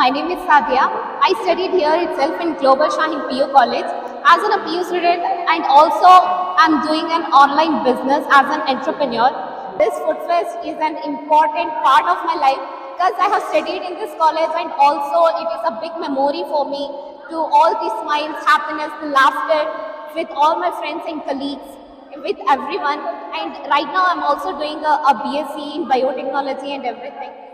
My name is Sadia. I studied here itself in Global Shahin PU College as an PU student and also I'm doing an online business as an entrepreneur. This food fest is an important part of my life because I have studied in this college and also it is a big memory for me to all the smiles, happiness, the laughter with all my friends and colleagues with everyone and right now i'm also doing a, a bsc in biotechnology and everything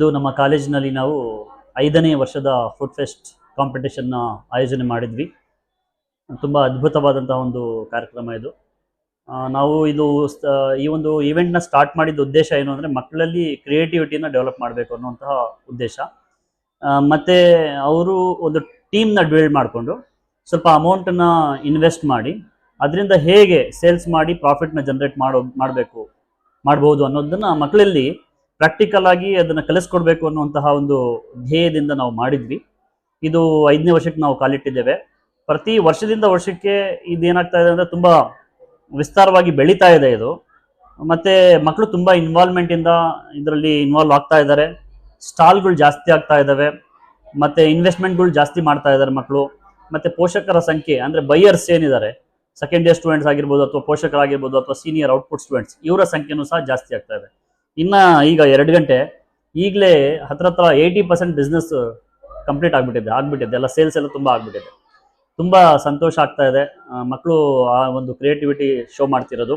ಇಂದು ನಮ್ಮ ಕಾಲೇಜಿನಲ್ಲಿ ನಾವು ಐದನೇ ವರ್ಷದ food fest ಕಾಂಪಿಟೇಷನ್ನ ಆಯೋಜನೆ ಮಾಡಿದ್ವಿ. ತುಂಬ ಅದ್ಭುತವಾದಂತಹ ಒಂದು ಕಾರ್ಯಕ್ರಮ ಇದು. ನಾವು ಇದು ಈ ಒಂದು ಈವೆಂಟ್ನ ಸ್ಟಾರ್ಟ್ ಮಾಡಿದ ಉದ್ದೇಶ ಏನು ಅಂದರೆ ಮಕ್ಕಳಲ್ಲಿ ಕ್ರಿಯೇಟಿವಿಟಿನ ಡೆವಲಪ್ ಮಾಡಬೇಕು ಅನ್ನುವಂತಹ ಉದ್ದೇಶ. ಮತ್ತು ಅವರು ಒಂದು ಟೀಮ್ನ ಬಿಲ್ಡ್ ಮಾಡಿಕೊಂಡು ಸ್ವಲ್ಪ ಅಮೌಂಟನ್ನು ಇನ್ವೆಸ್ಟ್ ಮಾಡಿ, ಅದರಿಂದ ಹೇಗೆ ಸೇಲ್ಸ್ ಮಾಡಿ ಪ್ರಾಫಿಟ್ನ ಜನರೇಟ್ ಮಾಡೋ, ಮಾಡಬೇಕು, ಮಾಡ್ಬೋದು ಅನ್ನೋದನ್ನ ಮಕ್ಕಳಲ್ಲಿ ಪ್ರಾಕ್ಟಿಕಲ್ ಆಗಿ ಅದನ್ನು ಕಲಿಸ್ಕೊಡ್ಬೇಕು ಅನ್ನುವಂತಹ ಒಂದು ಧ್ಯೇಯದಿಂದ ನಾವು ಮಾಡಿದ್ವಿ. ಇದು ಐದನೇ ವರ್ಷಕ್ಕೆ ನಾವು ಕಾಲಿಟ್ಟಿದ್ದೇವೆ. ಪ್ರತಿ ವರ್ಷದಿಂದ ವರ್ಷಕ್ಕೆ ಇದೇನಾಗ್ತಾ ಇದೆ ಅಂದರೆ ತುಂಬ ವಿಸ್ತಾರವಾಗಿ ಬೆಳೀತಾ ಇದೆ ಇದು. ಮತ್ತು ಮಕ್ಕಳು ತುಂಬ ಇನ್ವಾಲ್ವ್ಮೆಂಟಿಂದ ಇದರಲ್ಲಿ ಇನ್ವಾಲ್ವ್ ಆಗ್ತಾ ಇದ್ದಾರೆ. ಸ್ಟಾಲ್ಗಳು ಜಾಸ್ತಿ ಆಗ್ತಾ ಇದ್ದಾವೆ. ಮತ್ತು ಇನ್ವೆಸ್ಟ್ಮೆಂಟ್ಗಳು ಜಾಸ್ತಿ ಮಾಡ್ತಾ ಇದ್ದಾರೆ ಮಕ್ಕಳು ಮತ್ತು ಪೋಷಕರ ಸಂಖ್ಯೆ ಅಂದರೆ ಬೈಯರ್ಸ್ ಏನಿದ್ದಾರೆ? ಸೆಕೆಂಡ್ ಇಯರ್ ಸ್ಟೂಡೆಂಟ್ಸ್ ಆಗಿರ್ಬೋದು ಅಥವಾ ಪೋಷಕರಾಗಿರ್ಬೋದು ಅಥವಾ ಸೀನಿಯರ್ ಔಟ್ಪುಟ್ ಸ್ಟೂಡೆಂಟ್ಸ್ ಇವರ ಸಂಖ್ಯೆನೂ ಸಹ ಜಾಸ್ತಿ ಆಗ್ತಾ ಇದೆ. ಇನ್ನ ಈಗ ಎರಡು ಗಂಟೆ, ಈಗಲೇ ಹತ್ರ ಹತ್ರ ಏಯ್ಟಿ ಪರ್ಸೆಂಟ್ ಬಿಸ್ನೆಸ್ ಕಂಪ್ಲೀಟ್ ಆಗಿಬಿಟ್ಟಿದೆ ಆಗಿಬಿಟ್ಟಿದೆ. ಎಲ್ಲ ಸೇಲ್ಸ್ ಎಲ್ಲ ತುಂಬ ಆಗಿಬಿಟ್ಟಿದೆ. ತುಂಬ ಸಂತೋಷ ಆಗ್ತಾ ಇದೆ. ಮಕ್ಕಳು ಆ ಒಂದು ಕ್ರಿಯೇಟಿವಿಟಿ ಶೋ ಮಾಡ್ತಿರೋದು.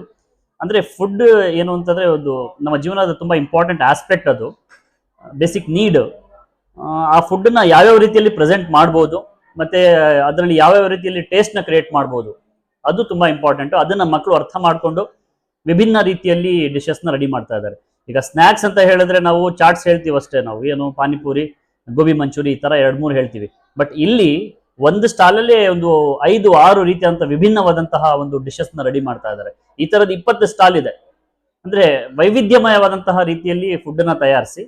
ಅಂದರೆ ಫುಡ್ ಏನು ಅಂತಂದರೆ ಒಂದು ನಮ್ಮ ಜೀವನದ ತುಂಬ ಇಂಪಾರ್ಟೆಂಟ್ ಆಸ್ಪೆಕ್ಟ್ ಅದು. ಬೇಸಿಕ್ ನೀಡ್ ಆ ಫುಡ್ಡನ್ನ ಯಾವ್ಯಾವ ರೀತಿಯಲ್ಲಿ ಪ್ರೆಸೆಂಟ್ ಮಾಡ್ಬೋದು, ಮತ್ತು ಅದರಲ್ಲಿ ಯಾವ್ಯಾವ ರೀತಿಯಲ್ಲಿ ಟೇಸ್ಟ್ನ ಕ್ರಿಯೇಟ್ ಮಾಡ್ಬೋದು, ಅದು ತುಂಬ ಇಂಪಾರ್ಟೆಂಟು ಅದನ್ನು ಮಕ್ಕಳು ಅರ್ಥ ಮಾಡಿಕೊಂಡು ವಿಭಿನ್ನ ರೀತಿಯಲ್ಲಿ ಡಿಶಸ್ನ ರೆಡಿ ಮಾಡ್ತಾ ಇದ್ದಾರೆ. ಈಗ ಸ್ನ್ಯಾಕ್ಸ್ ಅಂತ ಹೇಳಿದ್ರೆ ನಾವು ಚಾಟ್ಸ್ ಹೇಳ್ತೀವಿ ಅಷ್ಟೇ ನಾವು. ಏನು ಪಾನಿಪುರಿ, ಗೋಬಿ ಮಂಚೂರಿ ಈ ಥರ ಎರಡು ಮೂರು ಹೇಳ್ತೀವಿ. ಬಟ್ ಇಲ್ಲಿ ಒಂದು ಸ್ಟಾಲಲ್ಲಿ ಒಂದು ಐದು, ಆರು ರೀತಿಯಾದಂಥ ವಿಭಿನ್ನವಾದಂತಹ ಒಂದು ಡಿಶಸ್ನ ರೆಡಿ ಮಾಡ್ತಾ ಇದ್ದಾರೆ. ಈ ಥರದ ಇಪ್ಪತ್ತು ಸ್ಟಾಲ್ ಇದೆ. ಅಂದರೆ ವೈವಿಧ್ಯಮಯವಾದಂತಹ ರೀತಿಯಲ್ಲಿ ಫುಡ್ಡನ್ನ ತಯಾರಿಸಿ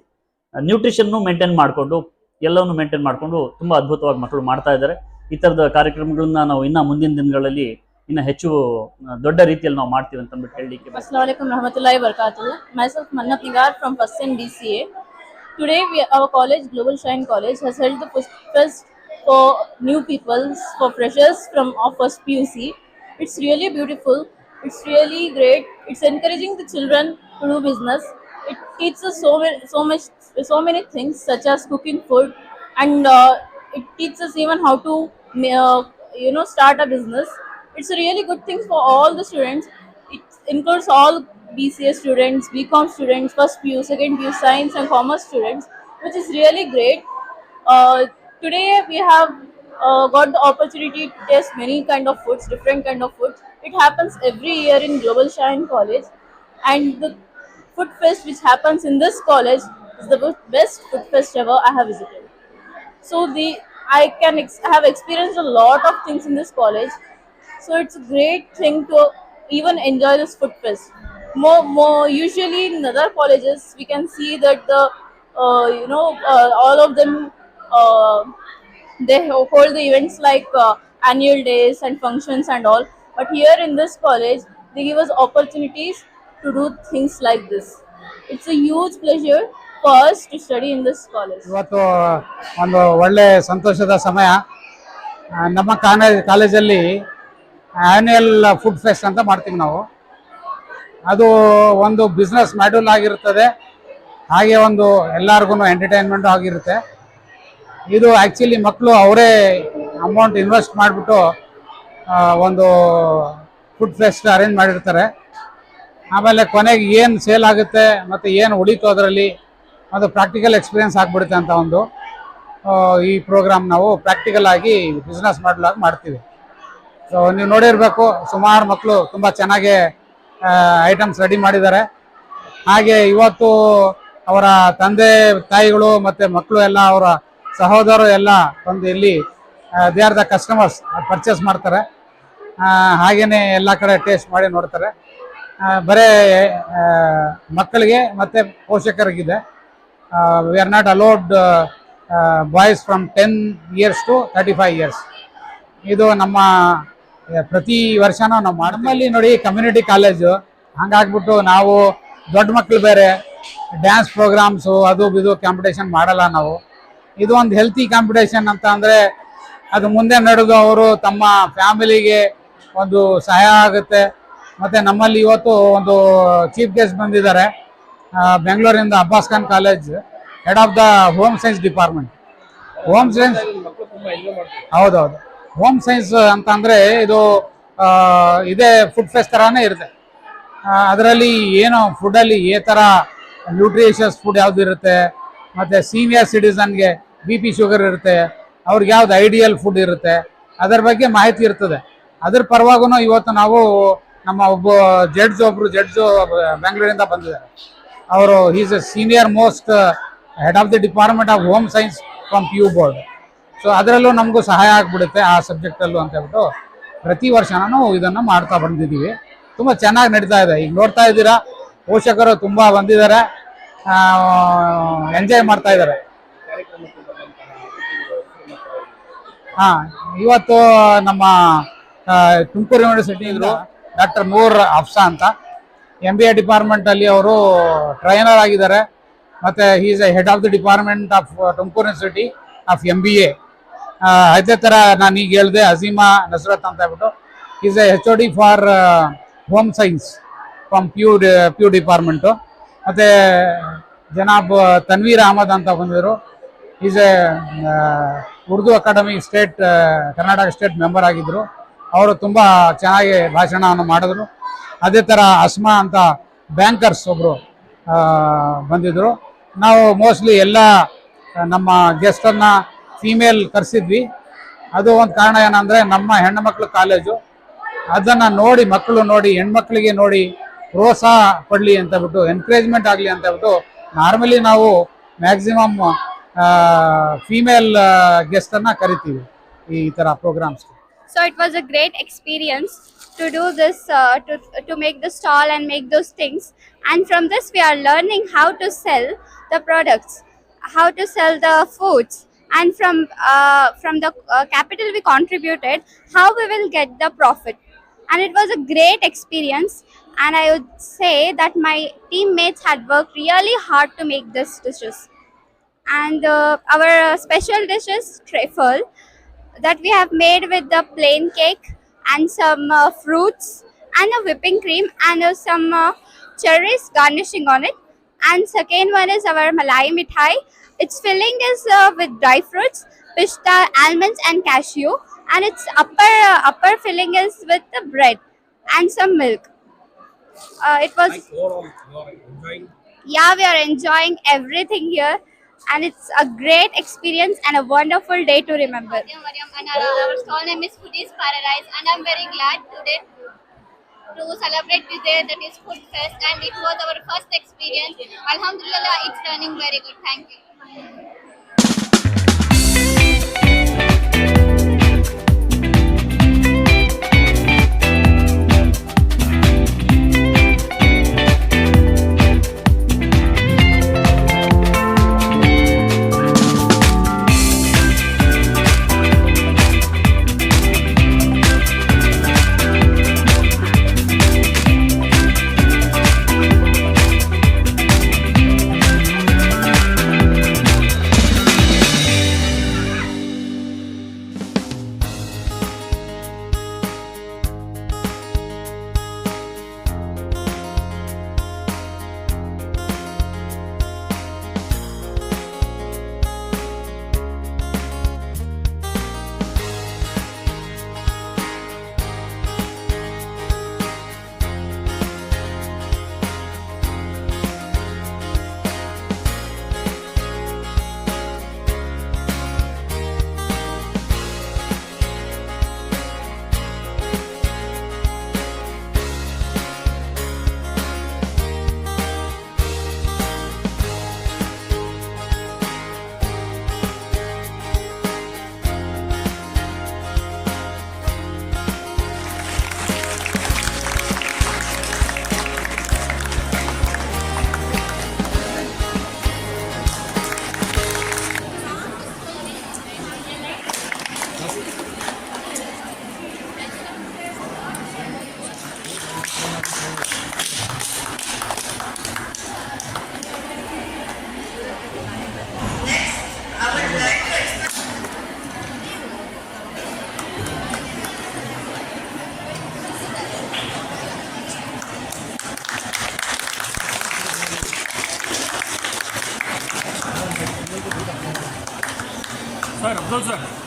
ನ್ಯೂಟ್ರಿಷನ್ನು ಮೇಂಟೈನ್ ಮಾಡಿಕೊಂಡು, ಎಲ್ಲವನ್ನು ಮೇಂಟೈನ್ ಮಾಡಿಕೊಂಡು ತುಂಬ ಅದ್ಭುತವಾಗಿ ಮಕ್ಕಳು ಮಾಡ್ತಾ ಇದ್ದಾರೆ. ಈ ಥರದ ಕಾರ್ಯಕ್ರಮಗಳನ್ನ ನಾವು ಇನ್ನ ಮುಂದಿನ ದಿನಗಳಲ್ಲಿ ಇನ್ನ ಹೆಚ್ಚು ದೊಡ್ಡ ರೀತಿಯಲ್ಲಿ ನಾವು ಮಾಡ್ತೀವಿ ಅಂತ ಅಂದ್ಬಿಟ್ಟು ಹೇಳಲಿಕ್ಕೆ Assalamualaikum warahmatullahi wabarakatuh. Myself Mannat Nigar from first in DCA. Today, we, our college, Global Shine College, has held the first fest for new peoples, for freshers from our first PUC. It's really beautiful. It's really great. It's encouraging the children to do business. It teaches so many, so much, so many things such as cooking food, and uh, it teaches even how to, uh, you know. It's a really good thing for all the students. It includes all BCA students, BCom students, first PU, second PU, science and commerce students, which is really great. Uh, today we have uh, got the opportunity to taste many kind of foods, different kind of foods. It happens every year in Global Shine College, and the food fest which happens in this college is the best food fest ever I have visited. So the I can ex- have experienced a lot of things in this college. So it's a great thing to even enjoy this food fest. More, more usually in other colleges we can see that the uh, you know uh, all of them uh, they ho- hold the events like uh, annual days and functions and all. But here in this college they give us opportunities to do things like this. It's a huge pleasure for us to study in this college. ಇವತ್ತು ಒಂದು ಒಳ್ಳೆ ಸಂತೋಷದ ಸಮಯ ಆ, ನಮ್ಮ college ಕಾಲೇಜಲ್ಲಿ annual food fest ಅಂತ ಮಾಡ್ತೀವಿ ನಾವು. ಅದು ಒಂದು ಬಿಸ್ನೆಸ್ ಮಾಡ್ಯೂಲ್ ಆಗಿರ್ತದೆ. ಹಾಗೆ ಒಂದು ಎಲ್ಲರಿಗೂ ಎಂಟರ್ಟೈನ್ಮೆಂಟ್ ಆಗಿರುತ್ತೆ. ಇದು ಆ್ಯಕ್ಚುಲಿ ಮಕ್ಕಳು ಅವರೇ ಅಮೌಂಟ್ ಇನ್ವೆಸ್ಟ್ ಮಾಡಿಬಿಟ್ಟು ಒಂದು ಫುಡ್ ಫೆಸ್ಟ್ ಅರೇಂಜ್ ಮಾಡಿರ್ತಾರೆ. ಆಮೇಲೆ ಕೊನೆಗೆ ಏನು ಸೇಲ್ ಆಗುತ್ತೆ ಮತ್ತು ಏನು ಉಳಿತು ಅದರಲ್ಲಿ, ಅದು ಪ್ರಾಕ್ಟಿಕಲ್ ಎಕ್ಸ್ಪೀರಿಯನ್ಸ್ ಆಗಿಬಿಡುತ್ತೆ ಅಂತ ಒಂದು ಈ ಪ್ರೋಗ್ರಾಮ್ ನಾವು ಪ್ರಾಕ್ಟಿಕಲ್ ಆಗಿ ಬಿಸ್ನೆಸ್ ಮಾಡಲಾಗಿ ಮಾಡ್ತೀವಿ. ಸೊ ನೀವು ನೋಡಿರಬೇಕು, ಸುಮಾರು ಮಕ್ಕಳು ತುಂಬ ಚೆನ್ನಾಗಿ ಐಟಮ್ಸ್ ರೆಡಿ ಮಾಡಿದ್ದಾರೆ. ಹಾಗೆ ಇವತ್ತು ಅವರ ತಂದೆ, ತಾಯಿಗಳು ಮತ್ತು ಮಕ್ಕಳು ಎಲ್ಲ, ಅವರ ಸಹೋದರರು ಎಲ್ಲ ಬಂದು ಇಲ್ಲಿ they are the customers purchase ಮಾಡ್ತಾರೆ. ಹಾಗೆಯೇ ಎಲ್ಲ ಕಡೆ ಟೇಸ್ಟ್ ಮಾಡಿ ನೋಡ್ತಾರೆ. ಬರೇ ಮಕ್ಕಳಿಗೆ ಮತ್ತು ಪೋಷಕರಿಗಿದೆ. We are not allowed boys from ten years to thirty five years ಇದು ನಮ್ಮ ಪ್ರತಿ ವರ್ಷನೂ ನಾವು ನಮ್ಮಲ್ಲಿ ನೋಡಿ ಕಮ್ಯುನಿಟಿ ಕಾಲೇಜು ಹಂಗಾಗ್ಬಿಟ್ಟು ನಾವು ದೊಡ್ಡ ಮಕ್ಕಳು ಬೇರೆ ಡ್ಯಾನ್ಸ್ ಪ್ರೋಗ್ರಾಮ್ಸು ಅದು ಇದು ಕಾಂಪಿಟೇಷನ್ ಮಾಡಲ್ಲ ನಾವು. ಇದು ಒಂದು ಹೆಲ್ತಿ ಕಾಂಪಿಟೇಷನ್ ಅಂತ ಅಂದರೆ ಅದು ಮುಂದೆ ನಡೆದು ಅವರು ತಮ್ಮ ಫ್ಯಾಮಿಲಿಗೆ ಒಂದು ಸಹಾಯ ಆಗುತ್ತೆ. ಮತ್ತು ನಮ್ಮಲ್ಲಿ ಇವತ್ತು ಒಂದು ಚೀಫ್ ಗೆಸ್ಟ್ ಬಂದಿದ್ದಾರೆ ಬೆಂಗಳೂರಿಂದ Abbas Khan college head of the home science department home science ಹೌದೌದು. ಹೋಮ್ ಸೈನ್ಸ್ ಅಂತ ಅಂದ್ರೆ ಇದು ಇದೇ ಫುಡ್ ಫೆಸ್ಟ್ ತರಾನೇ ಇರುತ್ತೆ. ಅದರಲ್ಲಿ ಏನು ಫುಡ್ಡಲ್ಲಿ ಏ ಥರ ನ್ಯೂಟ್ರಿಷಿಯಸ್ ಫುಡ್ ಯಾವುದು ಇರುತ್ತೆ, ಮತ್ತು ಸೀನಿಯರ್ ಸಿಟಿಸನ್ಗೆ ಬಿ ಪಿ ಶುಗರ್ ಇರುತ್ತೆ, ಅವ್ರಿಗೆ ಯಾವ್ದು ಐಡಿಯಲ್ ಫುಡ್ ಇರುತ್ತೆ, ಅದರ ಬಗ್ಗೆ ಮಾಹಿತಿ ಇರ್ತದೆ. ಅದ್ರ ಪರವಾಗೂ ಇವತ್ತು ನಾವು ನಮ್ಮ ಒಬ್ಬ ಜಡ್ಜ್ ಒಬ್ರು ಜಡ್ಜ್ ಬೆಂಗಳೂರಿಂದ ಬಂದಿದ್ದಾರೆ. ಅವರು is a senior most head of the department of home science from P U board so ಅದರಲ್ಲೂ ನಮಗೂ ಸಹಾಯ ಆಗ್ಬಿಡುತ್ತೆ ಆ ಸಬ್ಜೆಕ್ಟಲ್ಲೂ ಅಂತ ಹೇಳ್ಬಿಟ್ಟು ಪ್ರತಿ ವರ್ಷ ನಾನು ಇದನ್ನು ಮಾಡ್ತಾ ಬಂದಿದ್ದೀವಿ. ತುಂಬ ಚೆನ್ನಾಗಿ ನಡೀತಾ ಇದೆ. ಈಗ ನೋಡ್ತಾ ಇದ್ದೀರಾ, ಪೋಷಕರು ತುಂಬ ಬಂದಿದ್ದಾರೆ. ಎಂಜಾಯ್ ಮಾಡ್ತಾ ಇದ್ದಾರೆ. ಹಾ, ಇವತ್ತು ನಮ್ಮ ತುಮಕೂರು ಯೂನಿವರ್ಸಿಟಿ ಯೂನಿವರ್ಸಿಟಿಯಿಂದ ಡಾಕ್ಟರ್ ನೂರ್ ಅಫ್ಸಾ ಅಂತ. ಎಂ ಬಿ ಎ ಡಿಪಾರ್ಟ್ಮೆಂಟಲ್ಲಿ ಅವರು ಟ್ರೈನರ್ ಆಗಿದ್ದಾರೆ. ಮತ್ತೆ is a head of the department of Tumakuru university of M B A ಅದೇ ಥರ ನಾನು ಈಗ ಹೇಳಿದೆ ಅಜೀಮಾ ನಸ್ರತ್ ಅಂತ ಹೇಳ್ಬಿಟ್ಟು is a H O D for home science from P U P U department ಮತ್ತು ಜನಾಬ್ ತನ್ವೀರ್ ಅಹಮದ್ ಅಂತ ಬಂದಿದ್ರು. Is a Urdu academy state Karnataka state member ಆಗಿದ್ದರು ಅವರು ತುಂಬ ಚೆನ್ನಾಗಿ ಭಾಷಣವನ್ನು ಮಾಡಿದ್ರು. ಅದೇ ಥರ ಅಸ್ಮಾ ಅಂತ ಬ್ಯಾಂಕರ್ಸ್ ಒಬ್ಬರು ಬಂದಿದ್ದರು ನಾವು ಮೋಸ್ಟ್ಲಿ ಎಲ್ಲ ನಮ್ಮ ಗೆಸ್ಟನ್ನು ಫೀಮೇಲ್ ಕರ್ಸಿದ್ವಿ. ಅದು ಒಂದು ಕಾರಣ ಏನಂದ್ರೆ ನಮ್ಮ ಹೆಣ್ಣು ಮಕ್ಕಳು ಕಾಲೇಜು ಅದನ್ನ ನೋಡಿ ಮಕ್ಕಳು ನೋಡಿ, ಹೆಣ್ಮಕ್ಳಿಗೆ ನೋಡಿ ಪ್ರೋತ್ಸಾಹ ಪಡ್ಲಿ ಅಂತ ಬಿಟ್ಟು ಎನ್ಕರೇಜ್ಮೆಂಟ್ ಆಗಲಿ ಅಂತ ಬಿಟ್ಟು ನಾರ್ಮಲಿ ನಾವು ಮ್ಯಾಕ್ಸಿಮಮ್ ಫೀಮೇಲ್ ಗೆಸ್ಟ್ ಕರಿತೀವಿ ಈ ತರ programmes so it was a great experience to do this to make this stall and make those things and from this we are learning how to sell the products how to sell the foods And from uh, from the uh, capital we contributed, how we will get the profit. And it was a great experience. And I would say that my teammates had worked really hard to make these dishes. And uh, our special dish is trifle that we have made with the plain cake and some uh, fruits and a whipping cream and uh, some uh, cherries garnishing on it. And second one is our malai mithai. Its filling is uh, with dry fruits, pista, almonds, and cashew. And its upper uh, upper filling is with the bread and some milk. Uh, it was yeah, we are enjoying everything here, and it's a great experience and a wonderful day to remember. and our, our stall name is Foodies Paradise and I'm very glad today to celebrate today that is Food Fest and it was our first experience. Alhamdulillah, it's turning very good. Thank you. どう。